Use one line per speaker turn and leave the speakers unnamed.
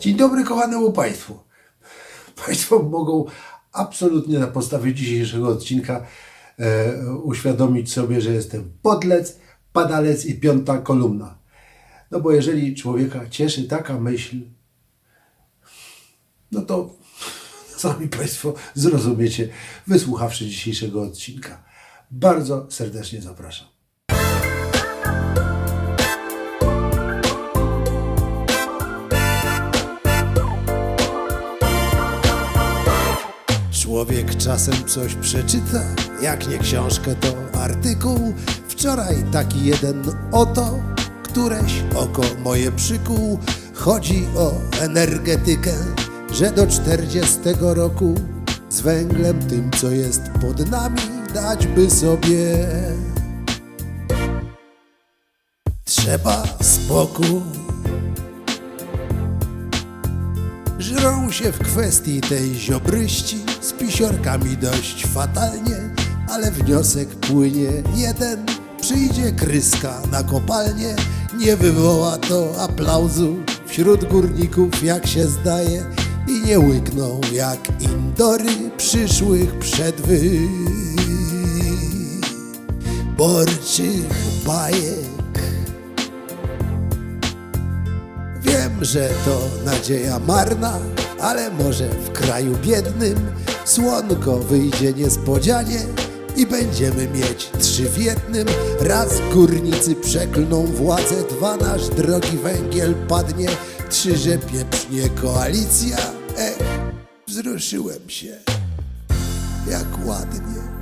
Dzień dobry kochanemu Państwu. Państwo mogą absolutnie na podstawie dzisiejszego odcinka e, uświadomić sobie, że jestem podlec, padalec i piąta kolumna. No bo jeżeli człowieka cieszy taka myśl, no to sami Państwo zrozumiecie, wysłuchawszy dzisiejszego odcinka. Bardzo serdecznie zapraszam. Człowiek czasem coś przeczyta, jak nie książkę, to artykuł. Wczoraj taki jeden oto, któreś oko moje przykuł. Chodzi o energetykę, że do 40 roku z węglem tym, co jest pod nami, dać by sobie. Trzeba spokój. Żrą się w kwestii tej ziobryści z pisiorkami dość fatalnie, ale wniosek płynie jeden. Przyjdzie kryska na kopalnię, nie wywoła to aplauzu wśród górników, jak się zdaje, i nie łykną jak indory przyszłych przedwyborczych bajek. Że to nadzieja marna, ale może w kraju biednym słonko wyjdzie niespodzianie i będziemy mieć trzy w jednym. Raz górnicy przeklną władzę, dwa nasz drogi węgiel padnie, trzy, że pieprznie koalicja. Ech, wzruszyłem się, jak ładnie.